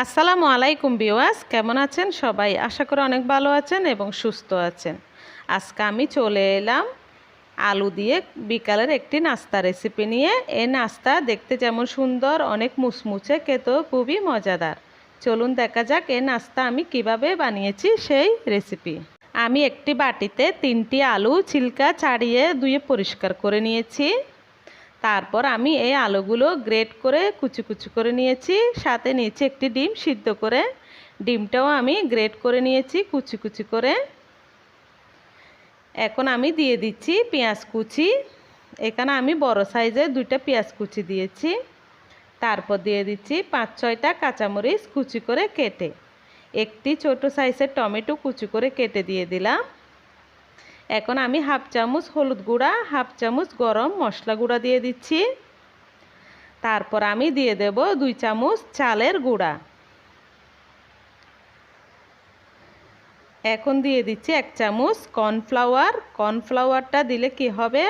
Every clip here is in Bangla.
আসসালামু আলাইকুম বিওয়াস কেমন আছেন সবাই? আশা করি অনেক ভালো আছেন এবং সুস্থ আছেন। আজকে আমি চলে এলাম আলু দিয়ে বিকালের একটি নাস্তা রেসিপি নিয়ে। এই নাস্তা দেখতে যেমন সুন্দর, অনেক মুচমুচে, খেতেও খুবই মজাদার। চলুন দেখা যাক এই নাস্তা আমি কীভাবে বানিয়েছি সেই রেসিপি আমি একটি বাটিতে তিনটি আলু ছিলকা ছাড়িয়ে ধুয়ে পরিষ্কার করে নিয়েছি। তারপর আমি এই আলুগুলো গ্রেট করে কুচি কুচি করে নিয়েছি, সাথে নিয়েছি একটি ডিম সিদ্ধ করে। ডিমটাও আমি গ্রেট করে নিয়েছি কুচি কুচি করে। এখন আমি দিয়ে দিচ্ছি পেঁয়াজ কুচি। এখানে আমি বড় সাইজের দুইটা পেঁয়াজ কুচি দিয়েছি। তারপর দিয়ে দিচ্ছি পাঁচ ছয়টা কাঁচামরিচ কুচি করে কেটে। একটি ছোট সাইজের টমেটো কুচি করে কেটে দিয়ে দিলাম। এখন আমি হাফ চামচ হলুদ গুঁড়া, হাফ চামচ গরম মশলা গুঁড়া দিয়ে দিচ্ছি। তারপর আমি দিয়ে দেব দুই চামচ চালের গুঁড়া। এখন দিয়ে দিচ্ছি এক চামচ কর্নফ্লাওয়ার। কর্নফ্লাওয়ারটা দিলে কি হবে?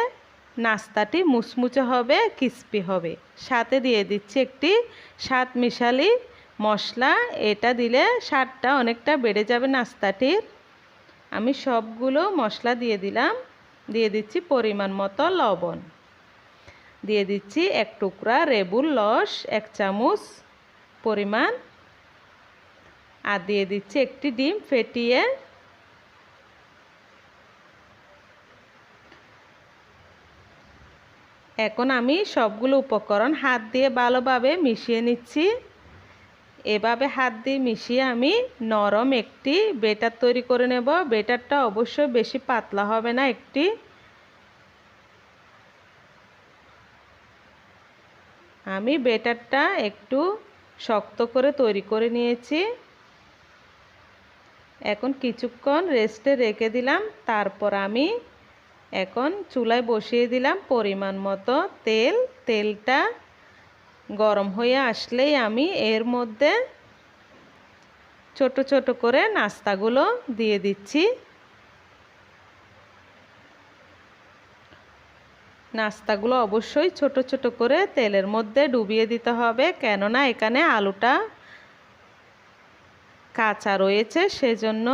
নাস্তাটি মুচমুচে হবে, ক্রিস্পি হবে। সাথে দিয়ে দিচ্ছি একটি স্বাদ মিশালি মশলা। এটা দিলে স্বাদটা অনেকটা বেড়ে যাবে নাস্তাটির। আমি সবগুলো মশলা দিয়ে দিলাম। দিয়ে দিচ্ছি পরিমাণ মতো লবণ। দিয়ে দিচ্ছি এক টুকরা রেবুর লস এক চামচ পরিমাণ। আর দিয়ে দিচ্ছি একটি ডিম ফেটিয়ে এখন আমি সবগুলো উপকরণ হাত দিয়ে ভালোভাবে মিশিয়ে নিচ্ছি। এভাবে হাত দিয়ে মিশিয়ে আমি নরম একটি বেটার তৈরি করে নেব। বেটারটা অবশ্যই বেশি পাতলা হবে না একটি। আমি বেটারটা একটু শক্ত করে তৈরি করে নিয়েছি। এখন কিছুক্ষণ রেস্টে রেখে দিলাম। তারপর আমি এখন চুলায় বসিয়ে দিলাম পরিমাণ মতো তেল। তেলটা গরম হয়ে আসলেই আমি এর মধ্যে ছোট ছোট করে নাস্তাগুলো দিয়ে দিচ্ছি। নাস্তাগুলো অবশ্যই ছোট ছোট করে তেলের মধ্যে ডুবিয়ে দিতে হবে, কেননা এখানে আলুটা কাঁচা রয়েছে, সেজন্য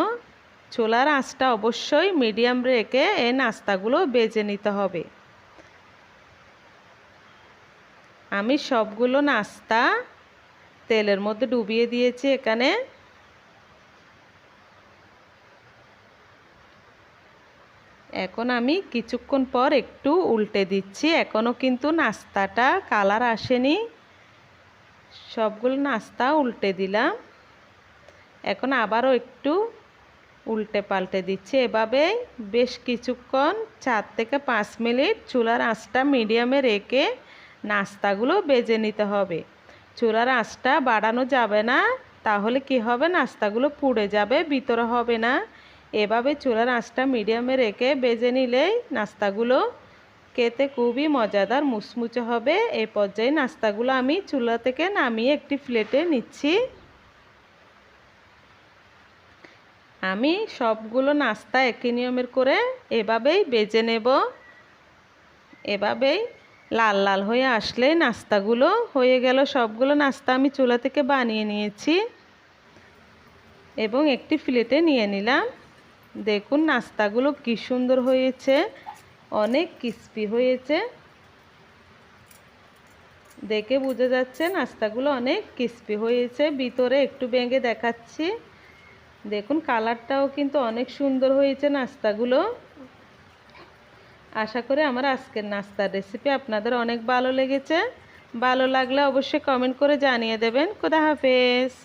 চুলার আঁচটা অবশ্যই মিডিয়াম রেখে এই নাস্তাগুলো বেজে নিতে হবে। আমি সবগুলো নাস্তা তেলের মধ্যে ডুবিয়ে দিয়েছি এখানে। এখন আমি কিছুক্ষণ পর একটু উল্টে দিচ্ছি। এখনও কিন্তু নাস্তাটা কালার আসেনি। সবগুলো নাস্তা উল্টে দিলাম। এখন আবারও একটু উল্টে পাল্টে দিচ্ছি। এভাবে বেশ কিছুক্ষণ, চার থেকে পাঁচ মিনিট চুলার আঁচটা মিডিয়ামে রেখে নাস্তাগুলো বেজে নিতে হবে। চুলার আঁচটা বাড়ানো যাবে না, তাহলে কি হবে? নাস্তাগুলো পুড়ে যাবে, ভিতরে হবে না। এভাবে চুলার আঁচটা মিডিয়ামে রেখে বেজে নিলেই নাস্তাগুলো খেতে খুবই মজাদার, মুচমুচে হবে। এই পর্যায়ে নাস্তাগুলো আমি চুলা থেকে নামিয়ে একটি প্লেটে নিচ্ছি। আমি সবগুলো নাস্তা একই নিয়মের করে এভাবেই বেজে নেব। এভাবেই লাল লাল হয়ে আসলে নাস্তাগুলো হয়ে গেল। সবগুলো নাস্তা আমি চুলা থেকে বানিয়ে নিয়েছি এবং একটি প্লেটে নিয়ে নিলাম। দেখুন নাস্তাগুলো কি সুন্দর হয়েছে, অনেক ক্রিস্পি হয়েছে। দেখে বোঝা যাচ্ছে নাস্তাগুলো অনেক ক্রিস্পি হয়েছে। ভিতরে একটু ভেঙে দেখাচ্ছি। দেখুন কালারটাও কিন্তু অনেক সুন্দর হয়েছে নাস্তাগুলো। আশা করি আমার আজকের নাস্তার রেসিপি আপনাদের অনেক ভালো লেগেছে। ভালো লাগলে অবশ্যই কমেন্ট করে জানিয়ে দেবেন। খুদা হাফেজ।